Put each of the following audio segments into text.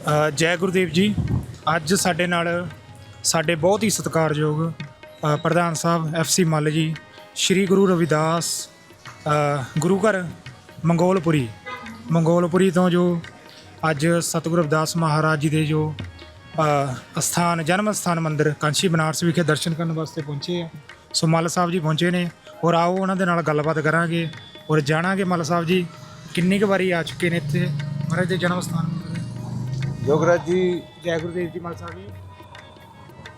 ਅ, ਜੈ ਗੁਰਦੇਵ ਜੀ ਅੱਜ ਸਾਡੇ ਨਾਲ ਸਾਡੇ ਬਹੁਤ ਹੀ ਸਤਿਕਾਰਯੋਗ ਅ, ਪ੍ਰਧਾਨ ਸਾਹਿਬ ਐਫਸੀ ਮੱਲ ਜੀ ਸ੍ਰੀ ਗੁਰੂ ਰਵਿਦਾਸ ਅ, ਗੁਰੂ ਘਰ ਮੰਗੋਲਪੁਰੀ। ਮੰਗੋਲਪੁਰੀ ਤੋਂ ਜੋ ਅੱਜ ਸਤਿਗੁਰੂ ਰਵਿਦਾਸ ਮਹਾਰਾਜ ਜੀ ਦੇ ਜੋ ਅ, ਅਸਥਾਨ ਜਨਮ ਅਸਥਾਨ ਮੰਦਿਰ ਕਾਂਸ਼ੀ ਬਨਾਰਸ ਵਿਖੇ ਦਰਸ਼ਨ ਕਰਨ ਵਾਸਤੇ ਪਹੁੰਚੇ ਆ। ਸੋ ਮੱਲ ਸਾਹਿਬ ਜੀ ਪਹੁੰਚੇ ਨੇ ਔਰ ਆਓ ਉਹਨਾਂ ਦੇ ਨਾਲ ਗੱਲਬਾਤ ਕਰਾਂਗੇ ਔਰ ਜਾਣਾਂਗੇ ਮੱਲ ਸਾਹਿਬ ਜੀ ਕਿੰਨੀ ਕੁ ਵਾਰੀ ਆ ਚੁੱਕੇ ਨੇ ਇੱਥੇ ਮਹਾਰਾਜ ਦੇ ਜਨਮ ਅਸਥਾਨ ਯੋਗਰਾਜ ਜੀ ਜੈ ਗੁਰਦੇਵ ਜੀ ਮਲ ਸਾਹਿਬ ਜੀ।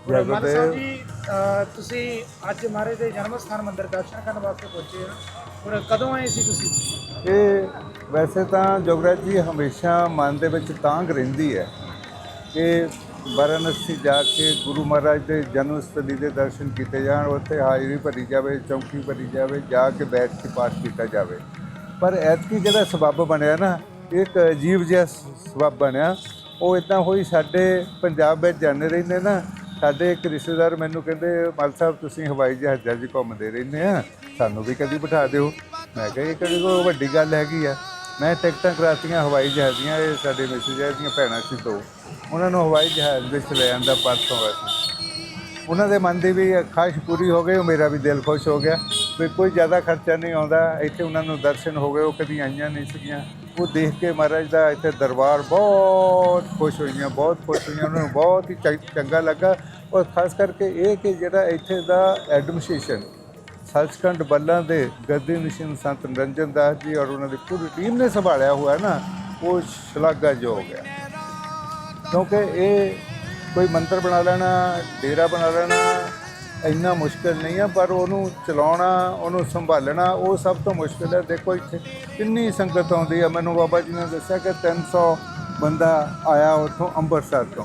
ਜੈ ਗੁਰਦੇਵ। ਜੀ ਅ, ਤੁਸੀਂ ਅੱਜ ਮਹਾਰਾਜ ਦੇ ਜਨਮ ਸਥਾਨ ਮੰਦਿਰ ਦਰਸ਼ਨ ਕਰਨ ਵਾਸਤੇ ਪਹੁੰਚੇ ਹੋ। ਔਰ ਕਦੋਂ ਆਏ ਸੀ ਤੁਸੀਂ? ਇਹ ਵੈਸੇ ਤਾਂ ਯੋਗਰਾਜ ਜੀ ਹਮੇਸ਼ਾ ਮਨ ਦੇ ਵਿੱਚ ਤਾਂਘ ਰਹਿੰਦੀ ਹੈ ਕਿ ਵਾਰਾਣਸੀ ਜਾ ਕੇ ਗੁਰੂ ਮਹਾਰਾਜ ਦੇ ਜਨਮ ਸਥਲੀ ਦੇ ਦਰਸ਼ਨ ਕੀਤੇ ਜਾਣ ਉੱਥੇ ਹਾਜ਼ਰੀ ਭਰੀ ਜਾਵੇ ਚੌਂਕੀ ਭਰੀ ਜਾਵੇ ਜਾ ਕੇ ਬੈਠ ਕੇ ਪਾਠ ਕੀਤਾ ਜਾਵੇ। ਪਰ ਐਤਕੀ ਜਿਹੜਾ ਸਬੱਬ ਬਣਿਆ ਨਾ ਇੱਕ ਅਜੀਬ ਜਿਹਾ ਸ- ਸਬੱਬ ਬਣਿਆ ਉਹ ਇਦਾਂ ਹੋਈ, ਸਾਡੇ ਪੰਜਾਬ ਵਿੱਚ ਜਾਂਦੇ ਰਹਿੰਦੇ ਨਾ, ਸਾਡੇ ਇੱਕ ਰਿਸ਼ਤੇਦਾਰ ਮੈਨੂੰ ਕਹਿੰਦੇ ਮਲ ਸਾਹਿਬ, ਤੁਸੀਂ ਹਵਾਈ ਜਹਾਜ਼ਾਂ 'ਚ ਘੁੰਮਦੇ ਰਹਿੰਦੇ ਆ, ਸਾਨੂੰ ਵੀ ਕਦੀ ਬਿਠਾ ਦਿਓ। ਮੈਂ ਕਿਹਾ, ਇਹ ਕਿਹੜੀ ਕੋਈ ਵੱਡੀ ਗੱਲ ਹੈਗੀ ਆ? ਮੈਂ ਟਿਕਟਾਂ ਕਰਾਤੀਆਂ, ਹਵਾਈ ਜਹਾਜ਼ ਦੀਆਂ, ਇਹ ਸਾਡੇ ਮੈਸੇਜ ਦੀਆਂ ਭੈਣਾਂ ਸੀ ਦੋ। ਉਹਨਾਂ ਨੂੰ ਹਵਾਈ ਜਹਾਜ਼ ਵਿੱਚ ਲੈ ਆਂਦਾ ਪਰਸੋਂ ਵੈਸੇ। ਉਹਨਾਂ ਦੇ ਮਨ ਦੀ ਵੀ ਖਾਹਿਸ਼ ਪੂਰੀ ਹੋ ਗਈ, ਉਹ ਮੇਰਾ ਵੀ ਦਿਲ ਖੁਸ਼ ਹੋ ਗਿਆ। ਵੀ ਕੋਈ ਜ਼ਿਆਦਾ ਖਰਚਾ ਨਹੀਂ ਆਉਂਦਾ, ਇੱਥੇ ਉਹਨਾਂ ਨੂੰ ਦਰਸ਼ਨ ਹੋ ਗਏ, ਉਹ ਕਦੀ ਆਈਆਂ ਨਹੀਂ ਸੀਗੀਆਂ। ਉਹ ਦੇਖ ਕੇ ਮਹਾਰਾਜ ਦਾ ਇੱਥੇ ਦਰਬਾਰ ਬਹੁਤ ਖੁਸ਼ ਹੋਈਆਂ, ਬਹੁਤ ਖੁਸ਼ ਹੋਈਆਂ, ਉਹਨਾਂ ਨੂੰ ਬਹੁਤ ਹੀ ਚੰ- ਚੰਗਾ ਲੱਗਾ। ਔਰ ਖਾਸ ਕਰਕੇ ਇਹ ਕਿ ਜਿਹੜਾ ਇੱਥੇ ਦਾ ਐਡਮਿਨਿਸਟ੍ਰੇਸ਼ਨ ਸੱਚਖੰਡ ਬੱਲਾਂ ਦੇ ਗੱਦੀ ਨਿਸ਼ਨ ਸੰਤ ਨਿਰੰਜਨ ਦਾਸ ਜੀ ਔਰ ਉਹਨਾਂ ਦੀ ਪੂਰੀ ਟੀਮ ਨੇ ਸੰਭਾਲਿਆ ਹੋਇਆ ਨਾ, ਉਹ ਸ਼ਲਾਘਾਯੋਗ ਹੈ। ਕਿਉਂਕਿ ਇਹ ਕੋਈ ਮੰਤਰ ਬਣਾ ਲੈਣਾ ਡੇਰਾ ਬਣਾ ਲੈਣਾ ਇੰਨਾ ਮੁਸ਼ਕਲ ਨਹੀਂ ਆ ਪਰ ਉਹਨੂੰ ਚਲਾਉਣਾ ਉਹਨੂੰ ਸੰਭਾਲਣਾ ਉਹ ਸਭ ਤੋਂ ਮੁਸ਼ਕਲ ਹੈ। ਦੇਖੋ ਇੱਥੇ ਕਿੰਨੀ ਸੰਗਤ ਆਉਂਦੀ ਆ। ਮੈਨੂੰ ਬਾਬਾ ਜੀ ਨੇ ਦੱਸਿਆ ਕਿ 300 ਬੰਦਾ ਆਇਆ ਉੱਥੋਂ ਅੰਮ੍ਰਿਤਸਰ ਤੋਂ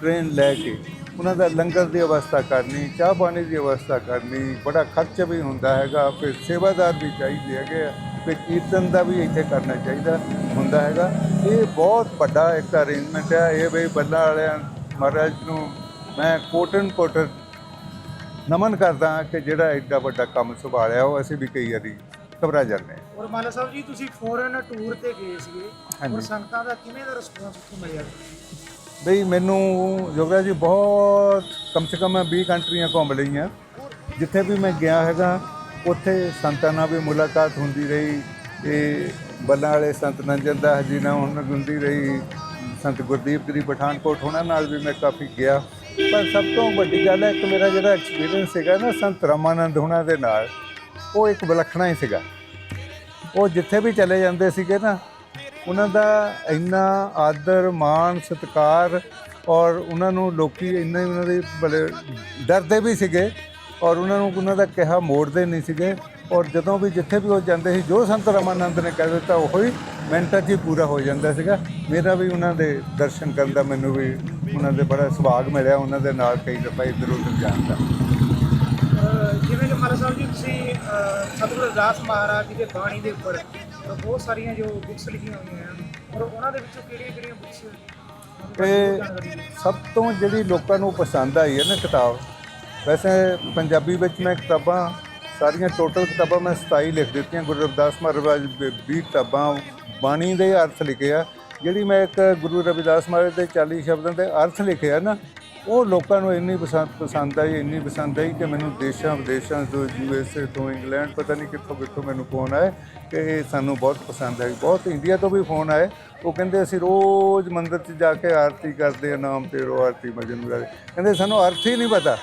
ਟ੍ਰੇਨ ਲੈ ਕੇ। ਉਹਨਾਂ ਦਾ ਲੰਗਰ ਦੀ ਅਵਸਥਾ ਕਰਨੀ ਚਾਹ ਪਾਣੀ ਦੀ ਅਵਸਥਾ ਕਰਨੀ ਬੜਾ ਖਰਚ ਵੀ ਹੁੰਦਾ ਹੈਗਾ ਫਿਰ ਸੇਵਾਦਾਰ ਵੀ ਚਾਹੀਦੇ ਹੈਗੇ ਆ, ਫਿਰ ਕੀਰਤਨ ਦਾ ਵੀ ਇੱਥੇ ਕਰਨਾ ਚਾਹੀਦਾ ਹੁੰਦਾ ਹੈਗਾ। ਇਹ ਬਹੁਤ ਵੱਡਾ ਇੱਕ ਅਰੇਂਜਮੈਂਟ ਹੈ ਇਹ ਬਈ ਬੱਲਾ ਵਾਲਿਆਂ ਮਹਾਰਾਜ ਨੂੰ ਮੈਂ ਕੋਟਨ ਕੋਟਨ ਨਮਨ ਕਰਦਾ ਹਾਂ ਕਿ ਜਿਹੜਾ ਐਡਾ ਵੱਡਾ ਕੰਮ ਸੰਭਾਲਿਆ ਉਹ ਅਸੀਂ ਵੀ ਕਈ ਵਾਰੀ ਘਬਰਾ ਜਾਂਦੇ ਹਾਂ। ਔਰ ਮਲ ਸਾਹਿਬ ਜੀ ਤੁਸੀਂ ਫੋਰਨ ਟੂਰ ਤੇ ਗਏ ਸੀਗੇ। ਔਰ ਸੰਗਤਾਂ ਦਾ ਕਿਵੇਂ ਦਾ ਰਿਸਪੌਂਸ ਉੱਥੋਂ ਮਿਲਿਆ? ਬਈ ਮੈਨੂੰ ਯੋਗਾ ਜੀ ਬਹੁਤ ਕਮ ਸੇ ਕਮ ਮੈਂ 20 ਕੰਟਰੀਆਂ ਘੁੰਮ ਲਈਆਂ। ਜਿੱਥੇ ਵੀ ਮੈਂ ਗਿਆ ਹੈਗਾ ਉੱਥੇ ਸੰਤਾਂ ਨਾਲ ਵੀ ਮੁਲਾਕਾਤ ਹੁੰਦੀ ਰਹੀ। ਤੇ ਬੱਲਾਂ ਵਾਲੇ ਸੰਤ ਨੰਜਨ ਦਾਸ ਜੀ ਨਾਲ ਉਹਨਾਂ ਹੁੰਦੀ ਰਹੀ। ਸੰਤ ਗੁਰਦੀਪ ਗਿਰੀ ਪਠਾਨਕੋਟ, ਉਹਨਾਂ ਨਾਲ ਵੀ ਮੈਂ ਕਾਫੀ ਗਿਆ। ਪਰ ਸਭ ਤੋਂ ਵੱਡੀ ਗੱਲ ਹੈ ਕਿ ਮੇਰਾ ਜਿਹੜਾ ਐਕਸਪੀਰੀਅੰਸ ਸੀਗਾ ਨਾ ਸੰਤ ਰਾਮਾਨੰਦ ਹੁਣਾਂ ਦੇ ਨਾਲ, ਉਹ ਇੱਕ ਵਿਲੱਖਣਾ ਹੀ ਸੀਗਾ। ਉਹ ਜਿੱਥੇ ਵੀ ਚਲੇ ਜਾਂਦੇ ਸੀਗੇ ਨਾ, ਉਹਨਾਂ ਦਾ ਇੰਨਾ ਆਦਰ, ਮਾਣ, ਸਤਿਕਾਰ ਔਰ ਉਹਨਾਂ ਨੂੰ ਲੋਕੀ ਇੰਨਾ ਹੀ ਉਹਨਾਂ ਦੇ ਬੜੇ ਡਰਦੇ ਵੀ ਸੀਗੇ ਔਰ ਉਹਨਾਂ ਨੂੰ ਉਹਨਾਂ ਦਾ ਕਿਹਾ ਮੋੜਦੇ ਨਹੀਂ ਸੀਗੇ। ਔਰ ਜਦੋਂ ਵੀ ਜਿੱਥੇ ਵੀ ਉਹ ਜਾਂਦੇ ਸੀ ਜੋ ਸੰਤ ਰਮਾਨੰਦ ਨੇ ਕਹਿ ਦਿੱਤਾ ਉਹ ਹੀ ਮਿੰਟਾਂ 'ਚ ਹੀ ਪੂਰਾ ਹੋ ਜਾਂਦਾ ਸੀਗਾ। ਮੇਰਾ ਵੀ ਉਹਨਾਂ ਦੇ ਦਰਸ਼ਨ ਕਰਨ ਦਾ ਮੈਨੂੰ ਵੀ ਉਹਨਾਂ ਦੇ ਬੜਾ ਸੁਭਾਗ ਮਿਲਿਆ ਉਹਨਾਂ ਦੇ ਨਾਲ ਕਈ ਦਫਾ ਇੱਧਰ ਉੱਧਰ ਜਾਣ ਦਾ। ਜਿਵੇਂ ਕਿ ਮਲ ਸਾਹਿਬ ਜੀ ਤੁਸੀਂ ਸਤਿਗੁਰੂ ਰਵਿਦਾਸ ਮਹਾਰਾਜ ਜੀ ਦੇ ਬਾਣੀ ਦੇ ਉੱਪਰ ਬਹੁਤ ਸਾਰੀਆਂ ਜੋ ਬੁੱਕਸ ਲਿਖੀਆਂ ਹੋਈਆਂ ਹਨ ਔਰ ਉਹਨਾਂ ਦੇ ਵਿੱਚੋਂ ਕਿਹੜੀਆਂ ਕਿਹੜੀਆਂ ਬੁੱਕਸ ਤੇ ਸਭ ਤੋਂ ਜਿਹੜੀ ਲੋਕਾਂ ਨੂੰ ਪਸੰਦ ਆਈ ਹੈ ਨਾ ਕਿਤਾਬ ਵੈਸੇ ਪੰਜਾਬੀ ਵਿੱਚ ਮੈਂ ਕਿਤਾਬਾਂ, ਸਾਰੀਆਂ ਟੋਟਲ ਕਿਤਾਬਾਂ ਮੈਂ 27 ਲਿਖ ਦਿੱਤੀਆਂ, ਗੁਰੂ ਰਵਿਦਾਸ ਮਹਾਰਾਜ ਦੀ 20 ਕਿਤਾਬਾਂ, ਬਾਣੀ ਦੇ ਅਰਥ ਲਿਖੇ ਆ। ਜਿਹੜੀ ਮੈਂ ਇੱਕ ਗੁਰੂ ਰਵਿਦਾਸ ਮਹਾਰਾਜ ਦੇ 40 ਸ਼ਬਦਾਂ ਦੇ ਅਰਥ ਲਿਖੇ ਆ ਨਾ, ਉਹ ਲੋਕਾਂ ਨੂੰ ਇੰਨੀ ਪਸੰਦ ਪਸੰਦ ਆਈ, ਇੰਨੀ ਪਸੰਦ ਆਈ ਕਿ ਮੈਨੂੰ ਦੇਸ਼ਾਂ, ਵਿਦੇਸ਼ਾਂ ਤੋਂ ਯੂਐਸਏ ਤੋਂ ਇੰਗਲੈਂਡ ਪਤਾ ਨਹੀਂ ਕਿੱਥੋਂ ਕਿੱਥੋਂ ਮੈਨੂੰ ਫੋਨ ਆਏ ਕਿ ਇਹ ਸਾਨੂੰ ਬਹੁਤ ਪਸੰਦ ਆਈ। ਬਹੁਤ ਇੰਡੀਆ ਤੋਂ ਵੀ ਫੋਨ ਆਏ। ਉਹ ਕਹਿੰਦੇ ਅਸੀਂ ਰੋਜ਼ ਮੰਦਿਰ 'ਚ ਜਾ ਕੇ ਆਰਤੀ ਕਰਦੇ ਆ, ਨਾਮ ਤੇ ਰੋ ਆਰਤੀ ਮਜਨ ਵਗੈਰਾ ਕਹਿੰਦੇ ਸਾਨੂੰ ਅਰਥ ਹੀ ਨਹੀਂ ਪਤਾ।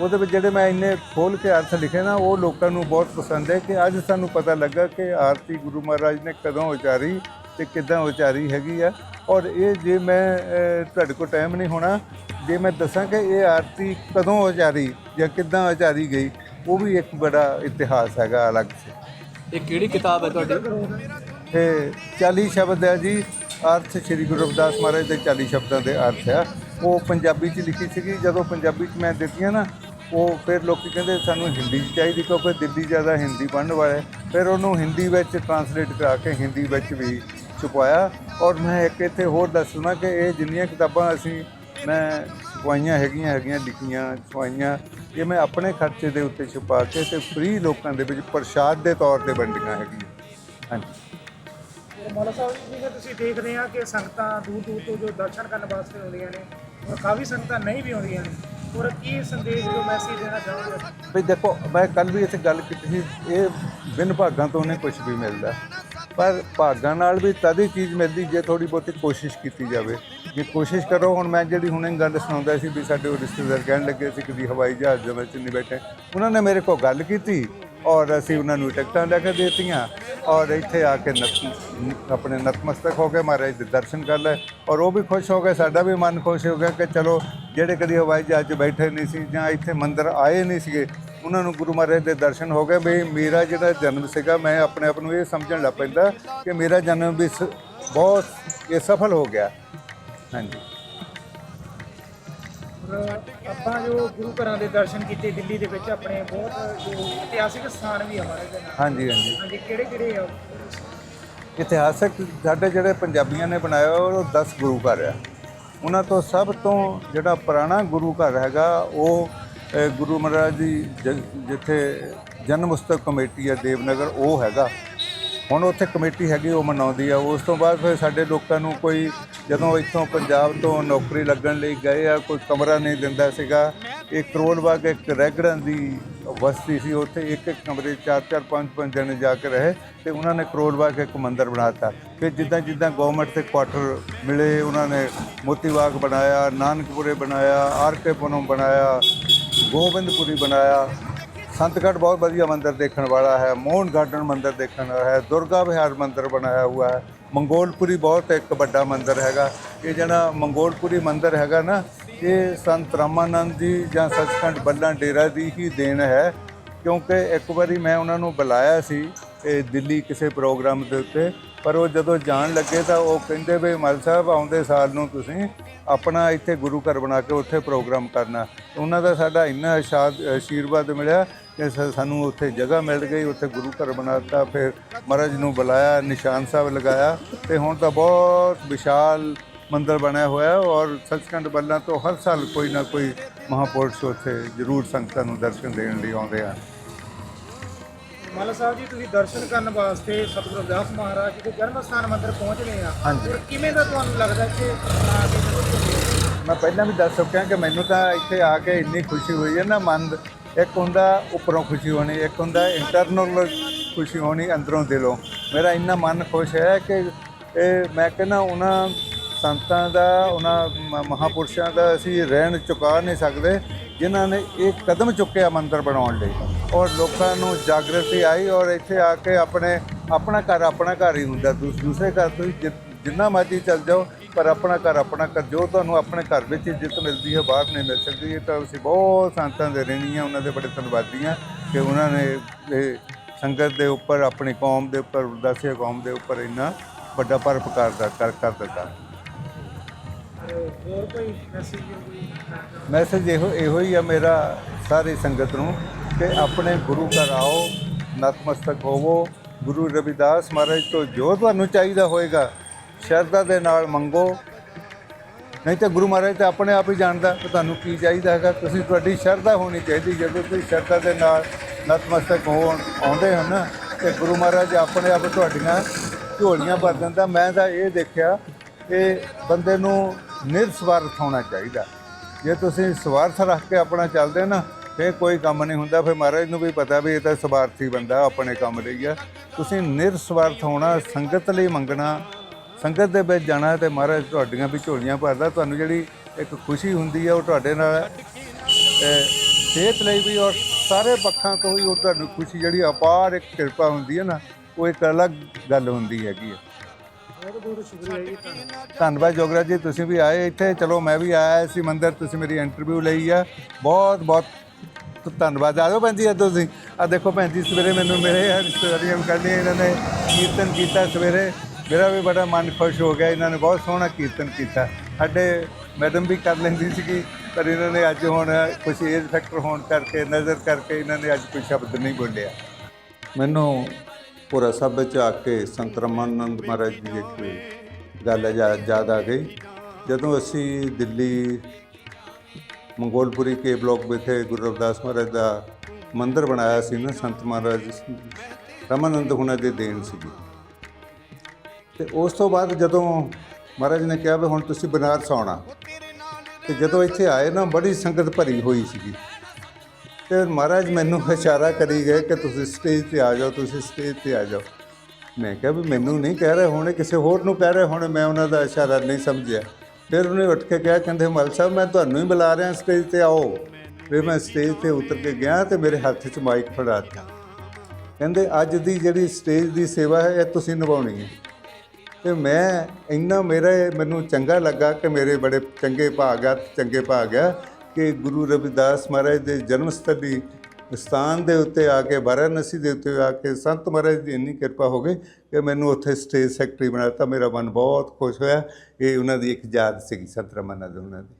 ਉਹਦੇ ਵਿੱਚ ਜਿਹੜੇ ਮੈਂ ਇੰਨੇ ਖੋਲ ਕੇ ਅਰਥ ਲਿਖੇ ਨਾ ਉਹ ਲੋਕਾਂ ਨੂੰ ਬਹੁਤ ਪਸੰਦ ਹੈ ਕਿ ਅੱਜ ਸਾਨੂੰ ਪਤਾ ਲੱਗਾ ਕਿ ਆਰਤੀ ਗੁਰੂ ਮਹਾਰਾਜ ਨੇ ਕਦੋਂ ਉਚਾਰੀ ਤੇ ਕਿੱਦਾਂ ਉਚਾਰੀ ਹੈਗੀ ਆ। ਔਰ ਇਹ ਜੇ ਮੈਂ ਤੁਹਾਡੇ ਕੋਲ ਟਾਈਮ ਨਹੀਂ ਹੋਣਾ ਜੇ ਮੈਂ ਦੱਸਾਂ ਕਿ ਇਹ ਆਰਤੀ ਕਦੋਂ ਉਚਾਰੀ ਜਾਂ ਕਿੱਦਾਂ ਉਚਾਰੀ ਗਈ ਉਹ ਵੀ ਇੱਕ ਬੜਾ ਇਤਿਹਾਸ ਹੈਗਾ ਅਲੱਗ ਸੇ। ਇਹ ਕਿਹੜੀ ਕਿਤਾਬ ਹੈ ਤੁਹਾਡੀ? ਤੇ 40 ਸ਼ਬਦ ਹੈ ਜੀ ਅਰਥ ਸ੍ਰੀ ਗੁਰੂ ਰਵਿਦਾਸ ਮਹਾਰਾਜ ਦੇ 40 ਸ਼ਬਦਾਂ ਦੇ ਅਰਥ ਆ। ਉਹ ਪੰਜਾਬੀ ਚ ਲਿਖੀ ਸੀਗੀ ਜਦੋਂ ਪੰਜਾਬੀ ਚ ਮੈਂ ਦਿੱਤੀਆਂ ਨਾ ਉਹ ਫਿਰ ਲੋਕੀ ਕਹਿੰਦੇ ਸਾਨੂੰ ਹਿੰਦੀ ਚ ਚਾਹੀਦੀ ਕਿਉਂਕਿ ਦਿੱਲੀ ਜ਼ਿਆਦਾ ਹਿੰਦੀ ਪੜ੍ਹਨ ਵਾਲੇ ਫਿਰ ਉਹਨੂੰ ਹਿੰਦੀ ਵਿੱਚ ਟਰਾਂਸਲੇਟ ਕਰਾ ਕੇ ਹਿੰਦੀ ਵਿੱਚ ਵੀ ਛੁਪਾਇਆ ਔਰ ਮੈਂ ਇੱਕ ਇੱਥੇ ਹੋਰ ਦੱਸਣਾ ਕਿ ਇਹ ਜਿੰਨੀਆਂ ਕਿਤਾਬਾਂ ਅਸੀਂ ਮੈਂ ਛੁਪਾਈਆਂ ਹੈਗੀਆਂ ਹੈਗੀਆਂ ਲਿਖੀਆਂ, ਛੁਪਾਈਆਂ, ਇਹ ਮੈਂ ਆਪਣੇ ਖਰਚੇ ਦੇ ਉੱਤੇ ਛੁਪਾ ਕੇ ਤੇ ਫ੍ਰੀ ਲੋਕਾਂ ਦੇ ਵਿੱਚ ਪ੍ਰਸ਼ਾਦ ਦੇ ਤੌਰ ਤੇ ਵੰਡੀਆਂ ਹੈਗੀਆਂ। ਹਾਂਜੀ। ਮੌਲਾ ਸਾਹਿਬ ਜੀ ਜਿਵੇਂ ਤੁਸੀਂ ਦੇਖਦੇ ਆ ਕਿ ਸੰਗਤਾਂ ਦੂਰ ਦੂਰ ਤੋਂ ਜੋ ਦਰਸ਼ਨ ਕਰਨ ਵਾਸਤੇ ਆਉਂਦੀਆਂ ਨੇ ਔਰ ਕਾਫੀ ਸੰਗਤਾਂ ਨਹੀਂ ਵੀ ਆਉਂਦੀਆਂ ਨੇ। ਔਰ ਕੀ ਸੰਦੇਸ਼ ਜੋ ਮੈਸੇਜ ਦੇਣਾ ਚਾਹੋਗੇ? ਵੀ ਦੇਖੋ, ਮੈਂ ਕੱਲ ਵੀ ਇੱਥੇ ਗੱਲ ਕੀਤੀ ਸੀ, ਇਹ ਬਿਨ ਭਾਗਾਂ ਤੋਂ ਨਹੀਂ ਕੁਝ ਵੀ ਮਿਲਦਾ। ਪਰ ਭਾਗਾਂ ਨਾਲ ਵੀ ਤਦ ਹੀ ਚੀਜ਼ ਮਿਲਦੀ, ਜੇ ਥੋੜੀ ਬਹੁਤੀ ਕੋਸ਼ਿਸ਼ ਕੀਤੀ ਜਾਵੇ। ਜੇ ਕੋਸ਼ਿਸ਼ ਕਰੋ, ਹੁਣ ਮੈਂ ਜਿਹੜੀ ਹੁਣੇ ਗੱਲ ਸੁਣਾਉਂਦਾ ਸੀ ਵੀ ਸਾਡੇ ਉਹ ਰਿਸ਼ਤੇਦਾਰ ਕਹਿਣ ਲੱਗੇ ਸੀ ਕਦੀ ਹਵਾਈ ਜਹਾਜ਼ ਦੇ ਵਿੱਚ ਨਹੀਂ ਬੈਠੇ। ਉਹਨਾਂ ਨੇ ਮੇਰੇ ਕੋਲ ਗੱਲ ਕੀਤੀ ਔਰ ਅਸੀਂ ਉਹਨਾਂ ਨੂੰ ਟਿਕਟਾਂ ਲੈ ਕੇ ਦੇ ਦਿੱਤੀਆਂ। ਔਰ ਇੱਥੇ ਆ ਕੇ ਨਤ ਆਪਣੇ ਨਤਮਸਤਕ ਹੋ ਕੇ ਮਹਾਰਾਜ ਦੇ ਦਰਸ਼ਨ ਕਰ ਲਏ ਔਰ ਉਹ ਵੀ ਖੁਸ਼ ਹੋ ਗਏ, ਸਾਡਾ ਵੀ ਮਨ ਖੁਸ਼ ਹੋ ਗਿਆ ਕਿ ਚਲੋ ਜਿਹੜੇ ਕਦੀ ਹਵਾਈ ਜਹਾਜ਼ 'ਚ ਬੈਠੇ ਨਹੀਂ ਸੀ ਜਾਂ ਇੱਥੇ ਮੰਦਿਰ ਆਏ ਨਹੀਂ ਸੀਗੇ, ਉਹਨਾਂ ਨੂੰ ਗੁਰੂ ਮਹਾਰਾਜ ਦੇ ਦਰਸ਼ਨ ਹੋ ਗਏ ਵੀ ਮੇਰਾ ਜਿਹੜਾ ਜਨਮ ਸੀਗਾ, ਮੈਂ ਆਪਣੇ ਆਪ ਨੂੰ ਇਹ ਸਮਝਣ ਲੱਗ ਪੈਂਦਾ ਕਿ ਮੇਰਾ ਜਨਮ ਵੀ ਸ- ਬਹੁਤ ਇਹ ਸਫਲ ਹੋ ਗਿਆ। ਹਾਂਜੀ। ਆਪਾਂ ਜੋ ਗੁਰੂ ਘਰਾਂ ਦੇ ਦਰਸ਼ਨ ਕੀਤੇ ਦਿੱਲੀ ਦੇ ਵਿੱਚ ਆਪਣੇ ਬਹੁਤ ਜੋ ਇਤਿਹਾਸਿਕ ਸਥਾਨ ਵੀ ਆ ਮਹਾਰਾਜ ਦੇ ਨਾਲ। ਹਾਂਜੀ ਹਾਂਜੀ। ਹਾਂਜੀ ਕਿਹੜੇ ਕਿਹੜੇ ਆ ਇਤਿਹਾਸਕ ਸਾਡੇ ਜਿਹੜੇ ਪੰਜਾਬੀਆਂ ਨੇ ਬਣਾਇਆ ਉਹ 10 ਗੁਰੂ ਘਰ ਆ। ਉਹਨਾਂ ਤੋਂ ਸਭ ਤੋਂ ਜਿਹੜਾ ਪੁਰਾਣਾ ਗੁਰੂ ਘਰ ਹੈਗਾ ਉਹ ਗੁਰੂ ਮਹਾਰਾਜ ਦੀ ਜ- ਜਿੱਥੇ ਜਨਮ ਉਸਤਵ ਕਮੇਟੀ ਹੈ ਦੇਵਨਗਰ ਉਹ ਹੈਗਾ। ਹੁਣ ਉੱਥੇ ਕਮੇਟੀ ਹੈਗੀ, ਉਹ ਮਨਾਉਂਦੀ ਆ। ਉਸ ਤੋਂ ਬਾਅਦ ਫਿਰ ਸਾਡੇ ਲੋਕਾਂ ਨੂੰ ਕੋਈ ਜਦੋਂ ਇੱਥੋਂ ਪੰਜਾਬ ਤੋਂ ਨੌਕਰੀ ਲੱਗਣ ਲਈ ਗਏ ਆ, ਕੋਈ ਕਮਰਾ ਨਹੀਂ ਦਿੰਦਾ ਸੀਗਾ। ਇਹ ਕਰੋਲ ਬਾਗ ਇੱਕ ਰੈਗੜਾਂ ਦੀ ਵਸਤੀ ਸੀ। ਉੱਥੇ ਇੱਕ ਇੱਕ ਕਮਰੇ 'ਚ ਚਾਰ ਚਾਰ, ਪੰਜ ਪੰਜ ਜਣੇ ਜਾ ਕੇ ਰਹੇ ਤੇ ਉਹਨਾਂ ਨੇ ਕਰੋਲ ਬਾਗ ਇੱਕ ਮੰਦਿਰ ਬਣਾਤਾ ਫਿਰ ਜਿੱਦਾਂ ਜਿੱਦਾਂ ਗਵਰਨਮੈਂਟ ਤੇ ਕੁਆਟਰ ਮਿਲੇ, ਉਹਨਾਂ ਨੇ ਮੋਤੀ ਬਾਗ ਬਣਾਇਆ, ਨਾਨਕਪੁਰੇ ਬਣਾਇਆ, ਆਰ ਕੇ ਪੁਨਮ ਬਣਾਇਆ, ਗੋਬਿੰਦਪੁਰੀ ਬਣਾਇਆ। संतगढ़ ਬਹੁਤ ਵਧੀਆ मंदिर ਦੇਖਣ ਵਾਲਾ ਹੈ, ਮੋਹਨ ਗਾਰਡਨ मंदिर ਦੇਖਣ ਵਾਲਾ ਹੈ, ਦੁਰਗਾ ਵਿਹਾਰ मंदिर ਬਣਾਇਆ ਹੋਇਆ ਹੈ, ਮੰਗੋਲਪੁਰੀ ਬਹੁਤ ਇੱਕ ਵੱਡਾ ਮੰਦਿਰ ਹੈਗਾ। ਇਹ ਜਿਹੜਾ ਮੰਗੋਲਪੁਰੀ ਮੰਦਿਰ ਹੈਗਾ ਨਾ, ਇਹ ਸੰਤ ਰਾਮਾਨੰਦ ਜੀ ਜਾਂ ਸੱਚਖੰਡ ਬੱਲਾ ਡੇਰਾ ਦੀ ਹੀ ਦੇਣ ਹੈ, ਕਿਉਂਕਿ ਇੱਕ ਵਾਰੀ ਮੈਂ ਉਹਨਾਂ ਨੂੰ ਬੁਲਾਇਆ ਸੀ, ਇਹ ਦਿੱਲੀ ਕਿਸੇ ਪ੍ਰੋਗਰਾਮ ਦੇ ਉੱਤੇ, ਪਰ ਉਹ ਜਦੋਂ ਜਾਣ ਲੱਗੇ ਤਾਂ ਉਹ ਕਹਿੰਦੇ ਵੀ ਮਲ ਸਾਹਿਬ ਆਉਂਦੇ ਸਾਲ ਨੂੰ ਤੁਸੀਂ ਆਪਣਾ ਇੱਥੇ ਗੁਰੂ ਘਰ ਬਣਾ ਕੇ ਉੱਥੇ ਪ੍ਰੋਗਰਾਮ ਕਰਨਾ। ਉਹਨਾਂ ਦਾ ਸਾਡਾ ਇੰਨਾ ਆਸ਼ਾਦ ਆਸ਼ੀਰਵਾਦ ਮਿਲਿਆ ਕਿ ਸ- ਸਾਨੂੰ ਉੱਥੇ ਜਗ੍ਹਾ ਮਿਲ ਗਈ, ਉੱਥੇ ਗੁਰੂ ਘਰ ਬਣਾਤਾ ਫਿਰ ਮਹਾਰਾਜ ਨੂੰ ਬੁਲਾਇਆ, ਨਿਸ਼ਾਨ ਸਾਹਿਬ ਲਗਾਇਆ ਤੇ ਹੁਣ ਤਾਂ ਬਹੁਤ ਵਿਸ਼ਾਲ ਮੰਦਰ ਬਣਿਆ ਹੋਇਆ ਔਰ ਸੱਚਖੰਡ ਬੱਲਾ ਤੋਂ ਹਰ ਸਾਲ ਕੋਈ ਨਾ ਕੋਈ ਮਹਾਪੁਰਸ਼ ਉੱਥੇ ਜ਼ਰੂਰ ਸੰਗਤਾਂ ਨੂੰ ਦਰਸ਼ਨ ਦੇਣ ਲਈ ਆਉਂਦੇ ਹਨ ਮਾਲਾ ਸਾਹਿਬ ਜੀ ਤੁਸੀਂ ਦਰਸ਼ਨ ਕਰਨ ਵਾਸਤੇ ਸਤਿਗੁਰੂ ਰਵਿਦਾਸ ਮਹਾਰਾਜ ਜੀ ਦੇ ਜਨਮ ਸਥਾਨ ਮੰਦਿਰ ਪਹੁੰਚ ਗਏ ਆ। ਹਾਂਜੀ। ਕਿਵੇਂ ਦਾ ਤੁਹਾਨੂੰ ਲੱਗਦਾ ਕਿ ਆ ਕੇ ਜਦੋਂ ਮੈਂ ਪਹਿਲਾਂ ਵੀ ਦੱਸ ਚੁੱਕਿਆ ਕਿ ਮੈਨੂੰ ਤਾਂ ਇੱਥੇ ਆ ਕੇ ਇੰਨੀ ਖੁਸ਼ੀ ਹੋਈ ਹੈ ਨਾ ਮਨ ਇੱਕ ਹੁੰਦਾ ਉੱਪਰੋਂ ਖੁਸ਼ੀ ਹੋਣੀ ਇੱਕ ਹੁੰਦਾ ਇੰਟਰਨਲ ਖੁਸ਼ੀ ਹੋਣੀ ਅੰਦਰੋਂ ਦਿਲੋਂ। ਮੇਰਾ ਇੰਨਾ ਮਨ ਖੁਸ਼ ਹੈ ਕਿ ਇਹ ਮੈਂ ਕਹਿੰਦਾ ਉਹਨਾਂ ਸੰਤਾਂ ਦਾ ਉਹਨਾਂ ਮ- ਮਹਾਪੁਰਸ਼ਾਂ ਦਾ ਅਸੀਂ ਰਹਿਣ ਚੁਕਾ ਨਹੀਂ ਸਕਦੇ। ਜਿਨ੍ਹਾਂ ਨੇ ਇਹ ਕਦਮ ਚੁੱਕਿਆ ਮੰਦਰ ਬਣਾਉਣ ਲਈ। ਔਰ ਲੋਕਾਂ ਨੂੰ ਜਾਗਰਤੀ ਆਈ ਔਰ ਇੱਥੇ ਆ ਕੇ ਆਪਣੇ, ਆਪਣਾ ਘਰ ਆਪਣਾ ਘਰ ਹੀ ਹੁੰਦਾ। ਦੂਸ- ਦੂਸਰੇ ਘਰ ਤੁਸੀਂ ਜਿ- ਜਿੰਨਾ ਮਰਜ਼ੀ ਚੱਲ ਜਾਓ, ਪਰ ਆਪਣਾ ਘਰ ਆਪਣਾ ਘਰ, ਜੋ ਤੁਹਾਨੂੰ ਆਪਣੇ ਘਰ ਵਿੱਚ ਇੱਜ਼ਤ ਮਿਲਦੀ ਹੈ, ਬਾਹਰ ਨਹੀਂ ਮਿਲ ਸਕਦੀ। ਇਹ ਤਾਂ ਅਸੀਂ ਬਹੁਤ ਸੰਤਾਂ ਦੇ ਰਹਿਣੀ ਆ ਉਹਨਾਂ ਦੇ ਬੜੇ ਧੰਨਵਾਦੀ ਹਾਂ ਕਿ ਉਹਨਾਂ ਨੇ ਇਹ ਸੰਗਤ ਦੇ ਉੱਪਰ, ਆਪਣੀ ਕੌਮ ਦੇ ਉੱਪਰ ਉਦਾਸੀਆ ਕੌਮ ਦੇ ਉੱਪਰ ਇੰਨਾ ਵੱਡਾ ਪਰਪਕਾਰ ਦਾ ਕਰ ਕਰ ਦਿੱਤਾ। ਹੋਰ ਕੋਈ ਮੈਸੇਜ ਮੈਸੇਜ ਇਹੋ ਇਹੋ ਹੀ ਆ ਮੇਰਾ ਸਾਰੀ ਸੰਗਤ ਨੂੰ ਕਿ ਆਪਣੇ ਗੁਰੂ ਘਰ ਆਓ, ਨਤਮਸਤਕ ਹੋਵੋ। ਗੁਰੂ ਰਵਿਦਾਸ ਮਹਾਰਾਜ ਤੋਂ ਜੋ ਤੁਹਾਨੂੰ ਚਾਹੀਦਾ ਹੋਏਗਾ, ਸ਼ਰਧਾ ਦੇ ਨਾਲ ਮੰਗੋ। ਨਹੀਂ ਤਾਂ ਗੁਰੂ ਮਹਾਰਾਜ ਤਾਂ ਆਪਣੇ ਆਪ ਹੀ ਜਾਣਦਾ ਕਿ ਤੁਹਾਨੂੰ ਕੀ ਚਾਹੀਦਾ ਹੈਗਾ। ਤੁਸੀਂ ਤੁਹਾਡੀ ਸ਼ਰਧਾ ਹੋਣੀ ਚਾਹੀਦੀ, ਜਦੋਂ ਤੁਸੀਂ ਸ਼ਰਧਾ ਦੇ ਨਾਲ ਨਤਮਸਤਕ ਹੋਣ ਆਉਂਦੇ ਹਨ ਨਾ, ਤੇ ਗੁਰੂ ਮਹਾਰਾਜ ਆਪਣੇ ਆਪ ਤੁਹਾਡੀਆਂ ਝੋਲੀਆਂ ਭਰ ਦਿੰਦਾ। ਮੈਂ ਤਾਂ ਇਹ ਦੇਖਿਆ ਕਿ ਬੰਦੇ ਨੂੰ ਨਿਰਸਵਾਰਥ ਹੋਣਾ ਚਾਹੀਦਾ। ਜੇ ਤੁਸੀਂ ਸਵਾਰਥ ਰੱਖ ਕੇ ਆਪਣਾ ਚੱਲਦੇ ਨਾ ਫਿਰ ਕੋਈ ਕੰਮ ਨਹੀਂ ਹੁੰਦਾ। ਫਿਰ ਮਹਾਰਾਜ ਨੂੰ ਵੀ ਪਤਾ ਵੀ ਇਹ ਤਾਂ ਸਵਾਰਥੀ ਬੰਦਾ ਆਪਣੇ ਕੰਮ ਲਈ ਆ। ਤੁਸੀਂ ਨਿਰਸਵਾਰਥ ਹੋਣਾ ਸੰਗਤ ਲਈ ਮੰਗਣਾ ਸੰਗਤ ਦੇ ਵਿੱਚ ਜਾਣਾ ਤੇ ਮਹਾਰਾਜ ਤੁਹਾਡੀਆਂ ਵੀ ਝੋਲੀਆਂ ਭਰਦਾ ਤੁਹਾਨੂੰ ਜਿਹੜੀ ਇੱਕ ਖੁਸ਼ੀ ਹੁੰਦੀ ਆ ਉਹ ਤੁਹਾਡੇ ਨਾਲ ਅਹ, ਸਿਹਤ ਲਈ ਵੀ ਔਰ ਸਾਰੇ ਪੱਖਾਂ ਤੋਂ ਹੀ ਉਹ ਤੁਹਾਨੂੰ ਖੁਸ਼ੀ ਜਿਹੜੀ ਅਪਾਰ ਇੱਕ ਕਿਰਪਾ ਹੁੰਦੀ ਹੈ ਨਾ ਉਹ ਇੱਕ ਅਲੱਗ ਗੱਲ ਹੁੰਦੀ ਹੈਗੀ ਹੈ ਬਹੁਤ ਬਹੁਤ ਸ਼ੁਕਰੀਆ ਧੰਨਵਾਦ ਜੋਗਰਾਜ ਜੀ, ਤੁਸੀਂ ਵੀ ਆਏ ਇੱਥੇ। ਚਲੋ, ਮੈਂ ਵੀ ਆਇਆ ਸੀ ਮੰਦਰ, ਤੁਸੀਂ ਮੇਰੀ ਇੰਟਰਵਿਊ ਲਈ ਆ। ਬਹੁਤ ਬਹੁਤ ਧੰਨਵਾਦ। ਆਜੋ ਭੈਣ ਜੀ, ਇੱਧਰ ਤੁਸੀਂ। ਆ ਦੇਖੋ ਭੈਣ ਜੀ, ਸਵੇਰੇ ਮੈਨੂੰ ਮੇਰੇ ਆ ਰਿਸ਼ਤੇਦਾਰੀਆਂ ਕਰਨੀਆਂ ਇਹਨਾਂ ਨੇ ਕੀਰਤਨ ਕੀਤਾ ਸਵੇਰੇ। ਮੇਰਾ ਵੀ ਬੜਾ ਮਨ ਖੁਸ਼ ਹੋ ਗਿਆ, ਇਹਨਾਂ ਨੇ ਬਹੁਤ ਸੋਹਣਾ ਕੀਰਤਨ ਕੀਤਾ। ਸਾਡੇ ਮੈਡਮ ਵੀ ਕਰ ਲੈਂਦੀ ਸੀਗੀ, ਪਰ ਇਹਨਾਂ ਨੇ ਅੱਜ ਹੁਣ ਕੁਛ ਏਜ ਫੈਕਟਰ ਹੋਣ ਕਰਕੇ, ਨਜ਼ਰ ਕਰਕੇ ਇਹਨਾਂ ਨੇ ਅੱਜ ਕੋਈ ਸ਼ਬਦ ਨਹੀਂ ਬੋਲਿਆ। ਮੈਨੂੰ ਪੂਰਾ ਸਭ ਵਿੱਚ ਆ ਕੇ ਸੰਤ ਰਮਾਨੰਦ ਮਹਾਰਾਜ ਜੀ ਦੀ ਗੱਲ ਯਾ- ਯਾਦ ਆ ਗਈ। ਜਦੋਂ ਅਸੀਂ ਦਿੱਲੀ, ਮੰਗੋਲਪੁਰੀ ਕੇ ਬਲਾਕ ਵਿਖੇ ਗੁਰੂ ਰਵਿਦਾਸ ਮਹਾਰਾਜ ਦਾ ਮੰਦਿਰ ਬਣਾਇਆ ਸੀ ਨਾ, ਸੰਤ ਮਹਾਰਾਜ ਰਾਮਾਨੰਦ ਹੁਣਾਂ ਦੇ ਦੇਣ ਸੀਗੀ। ਤੇ ਉਸ ਤੋਂ ਬਾਅਦ ਜਦੋਂ ਮਹਾਰਾਜ ਨੇ ਕਿਹਾ ਵੀ ਹੁਣ ਤੁਸੀਂ ਬਨਾਰਸ ਆਉਣਾ, ਤੇ ਜਦੋਂ ਇੱਥੇ ਆਏ ਨਾ, ਬੜੀ ਸੰਗਤ ਭਰੀ ਹੋਈ ਸੀਗੀ। ਤੇ ਮਹਾਰਾਜ ਮੈਨੂੰ ਇਸ਼ਾਰਾ ਕਰੀ ਗਏ ਕਿ ਤੁਸੀਂ ਸਟੇਜ ਤੇ ਆ ਜਾਓ, ਤੁਸੀਂ ਸਟੇਜ ਤੇ ਆ ਜਾਓ। ਮੈਂ ਕਿਹਾ ਵੀ ਮੈਨੂੰ ਨਹੀਂ ਕਹਿ ਰਹੇ ਹੋਣੇ, ਕਿਸੇ ਹੋਰ ਨੂੰ ਕਹਿ ਰਹੇ ਹੋਣੇ, ਮੈਂ ਉਹਨਾਂ ਦਾ ਇਸ਼ਾਰਾ ਨਹੀਂ ਸਮਝਿਆ। ਫਿਰ ਉਹਨੇ ਉੱਠ ਕੇ ਕਿਹਾ, ਕਹਿੰਦੇ ਮਲ ਸਾਹਿਬ, ਮੈਂ ਤੁਹਾਨੂੰ ਹੀ ਬੁਲਾ ਰਿਹਾ ਸਟੇਜ ਤੇ ਆਓ। ਫਿਰ ਮੈਂ ਸਟੇਜ ਤੇ ਉਤਰ ਕੇ ਗਿਆ ਤੇ ਮੇਰੇ ਹੱਥ 'ਚ ਮਾਈਕ ਫੜਾ ਦਿੱਤਾ। ਕਹਿੰਦੇ, ਅੱਜ ਦੀ ਜਿਹੜੀ ਸਟੇਜ ਦੀ ਸੇਵਾ ਹੈ, ਇਹ ਤੁਸੀਂ ਨਿਭਾਉਣੀ ਹੈ। ਤੇ ਮੈਂ ਇੰਨਾ ਮੇਰਾ ਮੈਨੂੰ ਚੰਗਾ ਲੱਗਾ ਕਿ ਮੇਰੇ ਬੜੇ ਚੰਗੇ ਭਾਗ ਆ, ਚੰਗੇ ਭਾਗ ਆ। ਕਿ ਗੁਰੂ ਰਵਿਦਾਸ ਮਹਾਰਾਜ ਦੇ ਜਨਮ ਸਥਲੀ ਸਥਾਨ ਦੇ ਉੱਤੇ ਆ ਕੇ ਵਾਰਾਣਸੀ ਦੇ ਉੱਤੇ ਆ ਕੇ ਸੰਤ ਮਹਾਰਾਜ ਦੀ ਇੰਨੀ ਕਿਰਪਾ ਹੋ ਗਈ ਕਿ ਮੈਨੂੰ ਉੱਥੇ ਸਟੇਜ ਸੈਕਟਰੀ ਬਣਾ ਦਿੱਤਾ ਮੇਰਾ ਮਨ ਬਹੁਤ ਖੁਸ਼ ਹੋਇਆ। ਇਹ ਉਹਨਾਂ ਦੀ ਇੱਕ ਯਾਦ ਸੀਗੀ, ਸੰਤ ਰਮਾਨੰਦ ਉਹਨਾਂ ਦੀ।